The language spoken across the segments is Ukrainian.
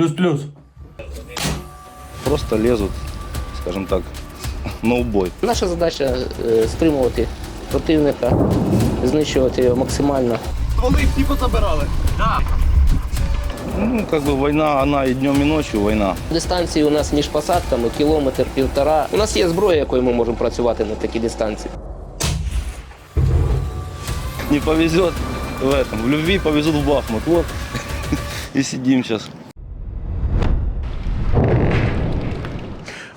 Плюс-плюс. Просто лезут, скажем так, на убой. Наша задача е, стримувати противника, знищувати його максимально. Ну, как бы война, она и днем, и ночью война. Дистанції у нас між посадками кілометр, півтора. У нас є зброя, якою ми можемо працювати на такій дистанції. Не повезет в этом, в любви повезут в Бахмут. Вот. И сидим сейчас.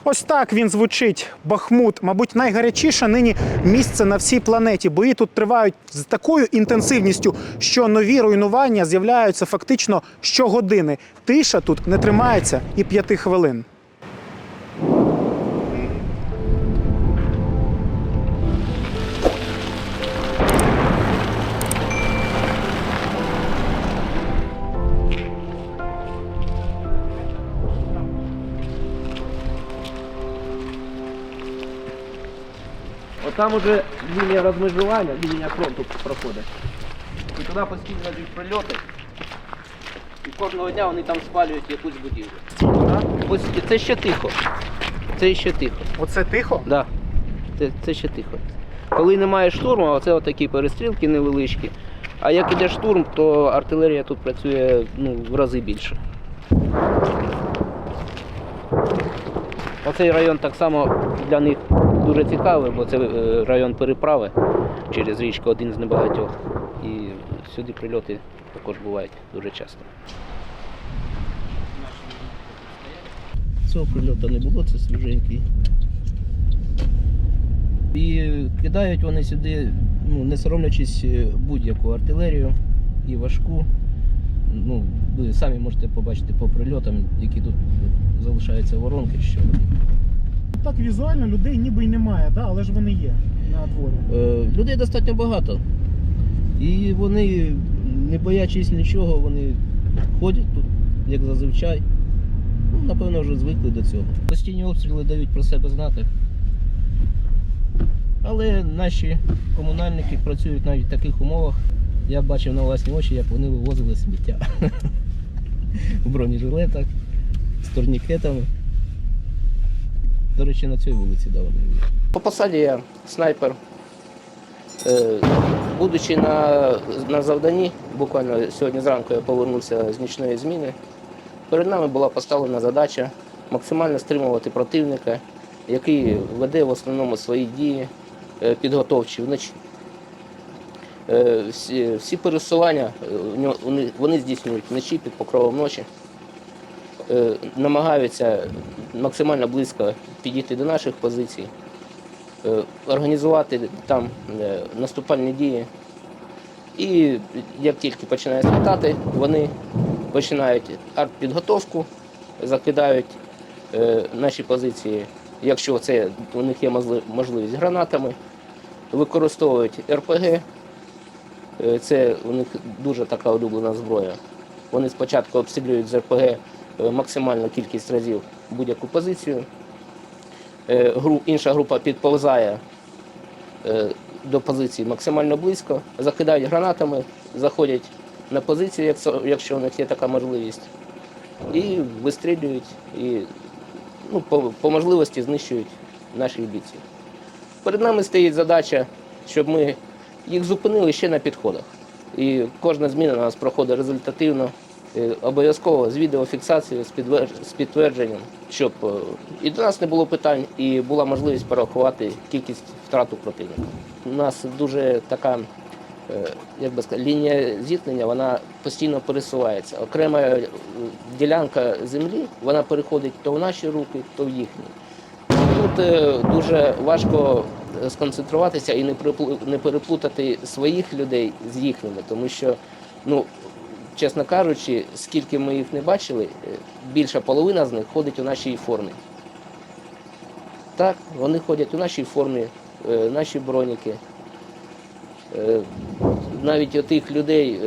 Ось так він звучить. Бахмут, мабуть, найгарячіше нині місце на всій планеті. Бої тут тривають з такою інтенсивністю, що нові руйнування з'являються фактично щогодини. Тиша тут не тримається і п'яти хвилин. Отам уже лінія розмежування, лінія фронту проходить. І туди постійно йдуть прильоти. І кожного дня вони там спалюють якусь будівлю. Це ще тихо. Це ще тихо. Оце тихо. Да. Це, це ще тихо. Коли немає штурму, оце отакі перестрілки невеличкі. А як іде штурм, то артилерія тут працює ну, в рази більше. Оцей район так само для них дуже цікавий, бо це е, район переправи через річку, один з небагатьох. І сюди прильоти також бувають дуже часто. Цього прильоту не було, це свіженький. І кидають вони сюди, ну, не соромлячись е, будь-яку артилерію і важку. Ну, ви самі можете побачити по прильотам, які тут залишаються воронки, що Так візуально людей ніби й немає, да? але ж вони є на дворі. Е, людей достатньо багато. І вони, не боячись нічого, вони ходять тут, як зазвичай. Ну, напевно, вже звикли до цього. Постійні обстріли дають про себе знати. Але наші комунальники працюють навіть в таких умовах. Я бачив на власні очі, як вони вивозили сміття в бронежилетах, з турнікетами. До речі, на цій вулиці да, вони. По посаді я снайпер. Е, Будучи на, на завданні, буквально сьогодні зранку я повернувся з нічної зміни. Перед нами була поставлена задача максимально стримувати противника, який веде в основному свої дії е, підготовчі вночі. Е, Всі, всі пересування вони здійснюють вночі під покровом ночі. Е, Намагаються максимально близько підійти до наших позицій, е, організувати там е, наступальні дії. І як тільки починає світати, вони починають артпідготовку, закидають наші позиції, якщо це у них є можливість гранатами, використовують РПГ. Це у них дуже така улюблена зброя. Вони спочатку обстрілюють з РПГ максимальну кількість разів будь-яку позицію. Е, Інша група підповзає е, до позиції максимально близько, закидають гранатами, заходять на позицію, якщо- у них є така можливість, і вистрілюють, і ну, по, по можливості знищують наших бійців. Перед нами стоїть задача, щоб ми їх зупинили ще на підходах. І кожна зміна у нас проходить результативно, е, обов'язково з відеофіксацією, з, підтвердженням, щоб е, і до нас не було питань, і була можливість порахувати кількість втрат у противника. У нас дуже така е, як би сказати, лінія зіткнення вона постійно пересувається. Окрема е, ділянка землі вона переходить то в наші руки, то в їхні. Тут е, дуже важко е, сконцентруватися і не переплутати своїх людей з їхніми, тому що, ну, чесно кажучи, скільки ми їх не бачили, е, більша половина з них ходить у нашій формі. Так, вони ходять у нашій формі, е, наші броніки. Е, Навіть у тих людей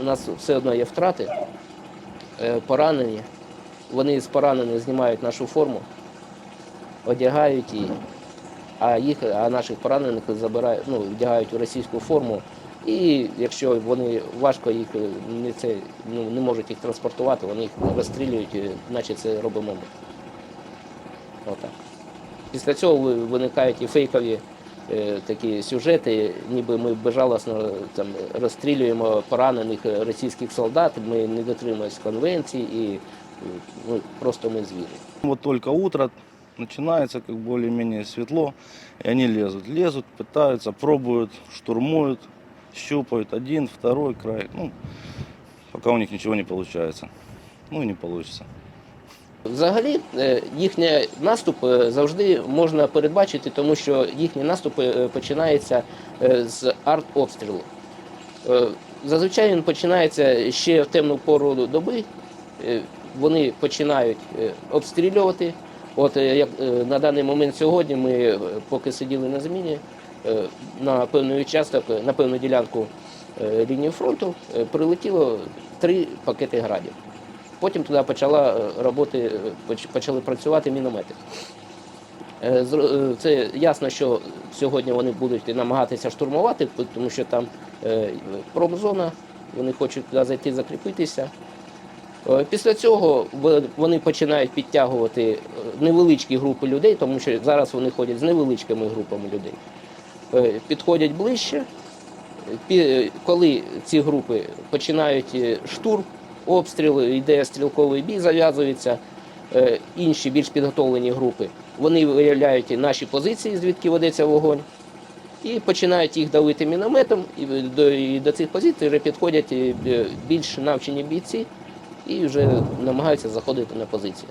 у нас все одно є втрати, поранені. Вони з поранених знімають нашу форму одягають її, а їх, а наших поранених забирають, ну, вдягають у російську форму І якщо вони важко їх е, не, це, ну, не можуть їх транспортувати, вони їх розстрілюють, е, наче це робимо ми. Отак. Після цього виникають і фейкові е, такі сюжети, ніби ми безжалосно там, розстрілюємо поранених е, російських солдат, ми не дотримуємося конвенцій і е, ну, просто ми звірі. Вот только утро начинается, как более-менее светло, и они лезут. Лезут, пытаются, пробуют, штурмуют, щупают один, второй край. Ну, пока у них ничего не получается. Ну и не получится. Взагалі, е, їхній наступ е, завжди можна передбачити, тому що їхні наступи е, починаються з артобстрілу. Зазвичай він починається ще в темну пору доби. Вони починають обстрілювати. От як на даний момент сьогодні ми, поки сиділи на зміні, на певний участок, е, на певну ділянку е, лінії фронту е, прилетіло три пакети градів. Потім туди почала е, роботи, е, почали працювати міномети. Е, е, Це ясно, що сьогодні вони будуть намагатися штурмувати, тому що там е, промзона, вони хочуть туди зайти, закріпитися. Е, Після цього вони починають підтягувати е, невеличкі групи людей, тому що зараз вони ходять з невеличкими групами людей. Е, Підходять ближче, коли ці групи починають е, штурм, обстріл, йде стрілковий бій, зав'язується, е, інші більш підготовлені групи, вони виявляють наші позиції, звідки ведеться вогонь, і починають їх давити мінометом, і до, цих позицій вже підходять е, більш навчені бійці і вже намагаються заходити на позиції.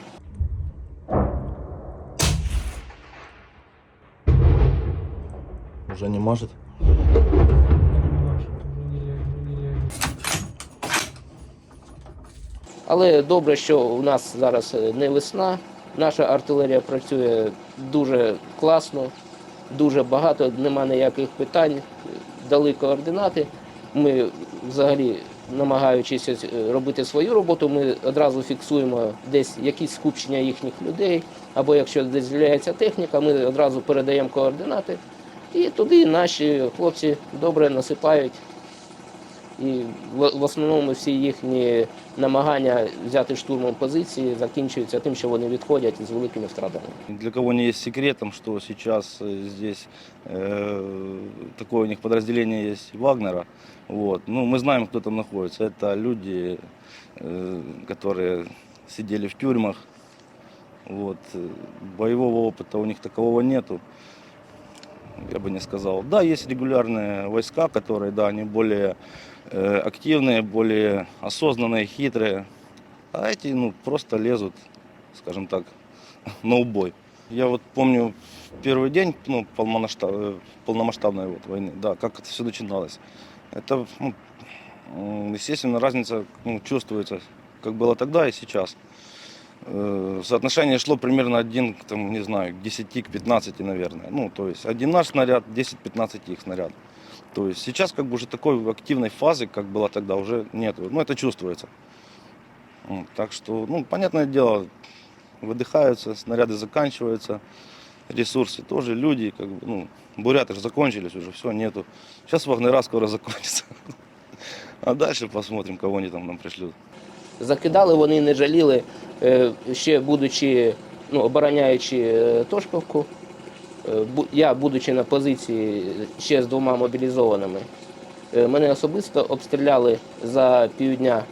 Уже не может. Але добре, що у нас зараз е, не весна. Наша артилерія працює дуже класно, дуже багато, нема ніяких питань. Дали координати. Ми взагалі, намагаючись е, робити свою роботу, ми одразу фіксуємо десь якісь скупчення їхніх людей, або якщо десь з'являється техніка, ми одразу передаємо координати. І туди наші хлопці добре насипають і в, в основному всі їхні намагання взяти штурмом позиції закінчуються тим, що вони відходять з великими втратами. Для кого не есть секретом, что сейчас э, здесь э, такое у них подразделение есть Вагнера. Вот. Ну, мы знаем, кто там находится. Это люди, э, которые сидели в тюрьмах. Вот. Э, Боевого опыта у них такового нету. Я бы не сказал. Да, есть регулярные войска, которые, да, они более э, активные, более осознанные, хитрые. А эти, ну, просто лезут, скажем так, на убой. Я вот помню первый день ну, полномасштаб- э, полномасштабной вот войны, да, как это все начиналось. Это, ну, м, естественно, разница ну, чувствуется, как было тогда и сейчас. Э, Соотношение шло примерно один, там, не знаю, к 10, к 15, наверное. Ну, то есть один наш снаряд, 10-15 их снаряд. То есть сейчас как бы уже такой активной фазы, как было тогда, уже нет. Ну, это чувствуется. Так что, ну, понятное дело, выдыхаются, снаряды заканчиваются, ресурсы тоже, люди, как бы, ну, буряты же закончились уже, все, нету. Сейчас вагнера скоро закончится. А дальше посмотрим, кого они там нам пришлют. Закидали вони не жаліли, е, ще будучи, ну, обороняючи е, Тошковку. Е, Я, будучи на позиції ще з двома мобілізованими, мене особисто обстріляли за півдня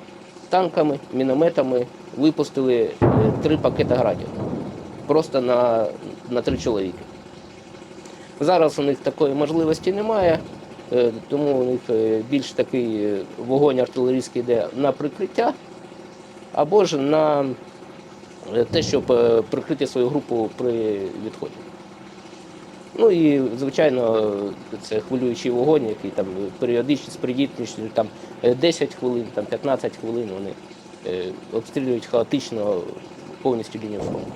танками, мінометами, випустили три пакети градів. Просто на, на три чоловіки. Зараз у них такої можливості немає, тому у них більш такий вогонь артилерійський йде на прикриття або ж на е, те, щоб е, прикрити свою групу при відході. Ну і, звичайно, е, це хвилюючий вогонь, який там періодично з там е, 10 хвилин, там 15 хвилин вони е, обстрілюють хаотично повністю лінію фронту.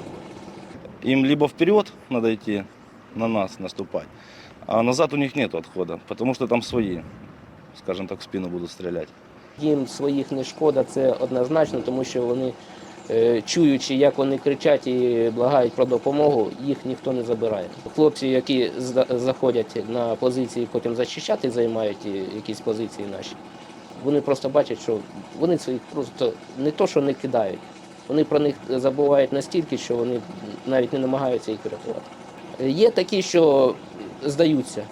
Им либо вперед надо идти, на нас наступать, а назад у них нет отхода, потому что там свои, скажем так, в спину будут стрелять. Їм своїх не шкода, це однозначно, тому що вони Е, Чуючи, як вони кричать і благають про допомогу, їх ніхто не забирає. Хлопці, які заходять на позиції, потім зачищати, займають якісь позиції наші. Вони просто бачать, що вони своїх просто не то, що не кидають, вони про них забувають настільки, що вони навіть не намагаються їх врятувати. Е, Є такі, що здаються,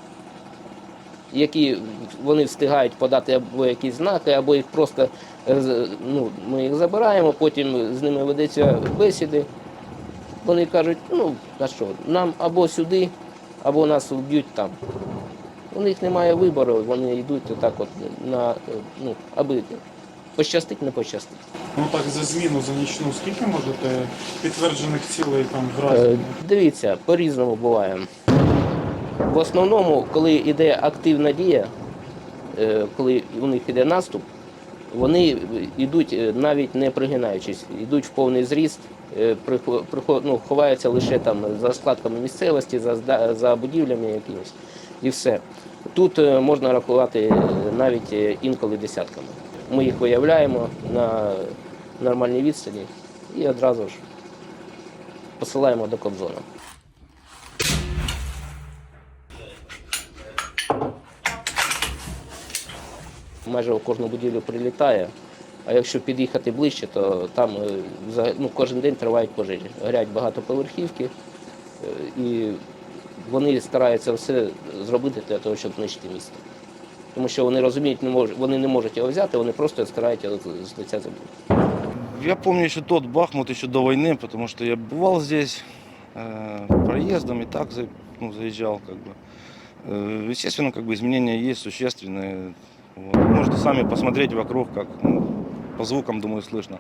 які вони встигають подати або якісь знаки, або їх просто е, ну, ми їх забираємо, потім з ними ведеться бесіди. Вони кажуть, ну на що, нам або сюди, або нас вб'ють там. У них немає вибору, вони йдуть отак от на е, ну, аби пощастить, не пощастить. Ну так за зміну за нічну скільки можете підтверджених цілей там Е, вразити? Дивіться, по-різному буває. В основному, коли йде активна дія, е, коли у них йде наступ, вони йдуть е, навіть не пригинаючись, йдуть в повний зріст, е, ну, ховаються лише там за складками місцевості, за, за будівлями якимись. І все. Тут можна рахувати навіть інколи десятками. Ми їх виявляємо на нормальній відстані і одразу ж посилаємо до Кобзона. Майже в кожну будівлю прилітає. А якщо під'їхати ближче, то там е, взаг- ну, кожен день тривають пожежі. Горять багатоповерхівки, е, і вони стараються все зробити для того, щоб знищити місто. Тому що вони розуміють, не мож, вони не можуть його взяти, вони просто стараються його з- з лиця забути. Я помню еще тот Бахмут еще до войны, потому что я бывал здесь э, проездом и так за- ну, заезжал как бы. Э, естественно, как бы изменения есть существенные. Вот. Можете сами посмотреть вокруг, как ну, по звукам, думаю, слышно.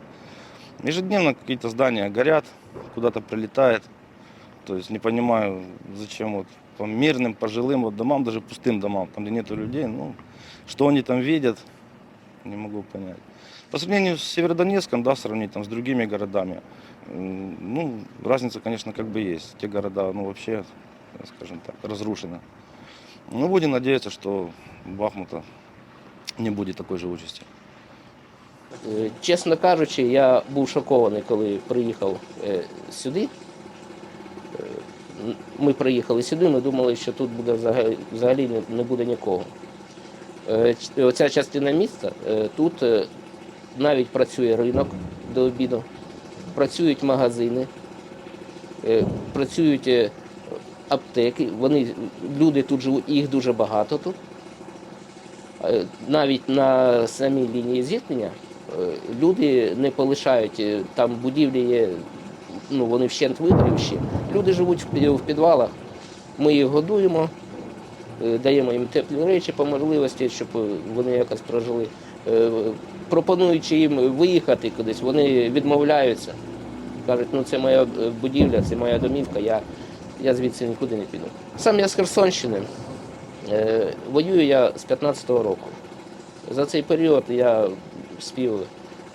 Ежедневно какие-то здания горят, куда-то прилетает. То есть не понимаю, зачем вот по мирным, пожилым вот домам, даже пустым домам, там, где нету людей, ну, что они там видят, не могу понять. По сравнению с Северодонецком, да, сравнить там с другими городами, ну, разница, конечно, как бы есть. Те города, ну, вообще, скажем так, разрушены. Ну, будем надеяться, что Бахмута не будет такой же участи. Е, Чесно кажучи, я був шокований, коли приїхав е, сюди. Е, Ми приїхали сюди, ми думали, що тут буде взагалі, не- буде нікого. Оця частина міста, тут навіть працює ринок до обіду, працюють магазини, працюють аптеки. Вони, люди тут живуть, їх дуже багато тут. Е, навіть на самій лінії зіткнення е, люди не полишають е, там будівлі є, ну вони вщент вигорівші. Люди живуть в підвалах. Ми їх годуємо, даємо їм теплі речі по можливості, щоб вони якось прожили. Пропонуючи їм виїхати кудись, вони відмовляються. Кажуть, ну це моя будівля, це моя домівка, я, я звідси нікуди не піду. Сам я з Херсонщини. Е, Воюю я з 15-го року. За цей період я встиг,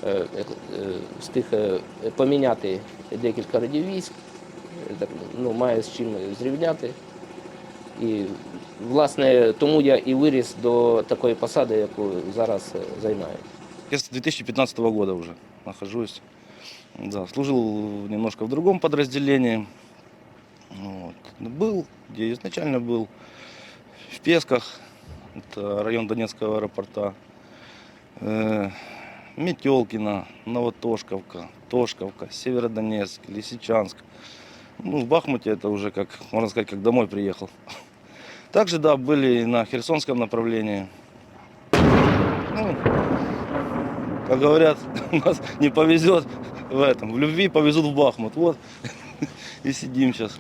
е, е, встиг поміняти декілька родів військ, ну, маю з чим зрівняти. І, власне, тому я і виріс до такої посади, яку зараз займаю. Я с 2015 года уже нахожусь. Да, служил немножко в другом подразделении. Вот. Был, где изначально был, в Песках, это район Донецкого аэропорта, э, Метелкино, Новотошковка, Тошковка, Северодонецк, Лисичанск. Ну, в Бахмуте это уже, как, можно сказать, как домой приехал. Также, да, были и на Херсонском направлении. Ну, как говорят, нас не повезет в этом, в любви повезут в Бахмут. Вот и сидим сейчас.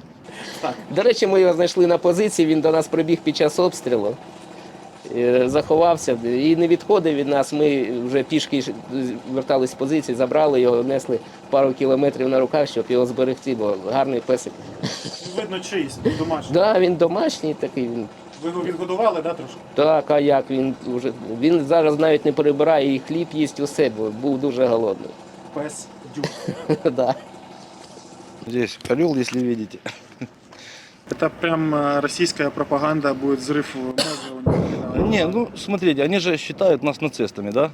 До речі, ми його знайшли на позиції, він до нас прибіг під час обстрілу. е, Заховався і не відходив від нас. Ми вже пішки вертались з позиції, забрали його, несли пару кілометрів на руках, щоб його зберегти, бо гарний песик. Видно чиїсь домашній. Да, він домашній такий. Він Ви його відгодували, да, трошки? так, а як він вже він зараз навіть не перебирає і хліб їсть усе, бо був дуже голодний. Пес дюк. Да. Здесь орел, если видите. Это прям э, российская пропаганда, будет взрыв мозга у них. Не, ну смотрите, они же считают нас нацистами, да?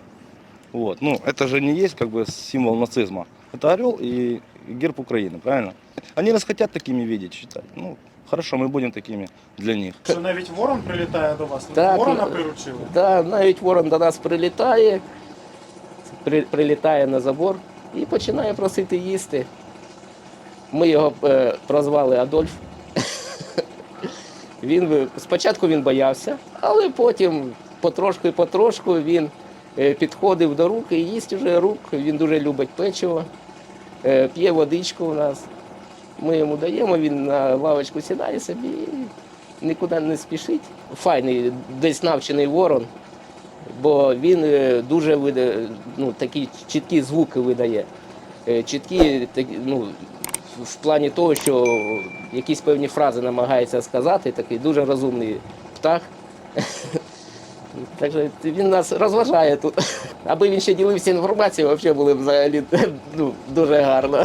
Вот. Ну, это же не есть как бы символ нацизма. Это орел и герб Украины, правильно? Они нас хотят такими видеть, считать. Ну, хорошо, мы будем такими для них. Що навіть ворон прилітає до вас? Так, Ворона ну, приручили? Да, навіть ворон до нас прилітає, при, прилітає на забор і починає просити їсти. Ми його е, прозвали Адольф. Він спочатку він боявся, але потім потрошку і потрошку він е, підходив до рук і їсть уже рук. Він дуже любить печиво, е, п'є водичку у нас. Ми йому даємо, він на лавочку сідає собі і нікуди не спішить. Файний, десь навчений ворон, бо він е, дуже видає, ну, такі чіткі звуки видає. Чіткі ну, в плані того, що якісь певні фрази намагається сказати, такий дуже розумний птах. Так що він нас розважає тут. Аби він ще ділився інформацією, взагалі було б взагалі ну, дуже гарно.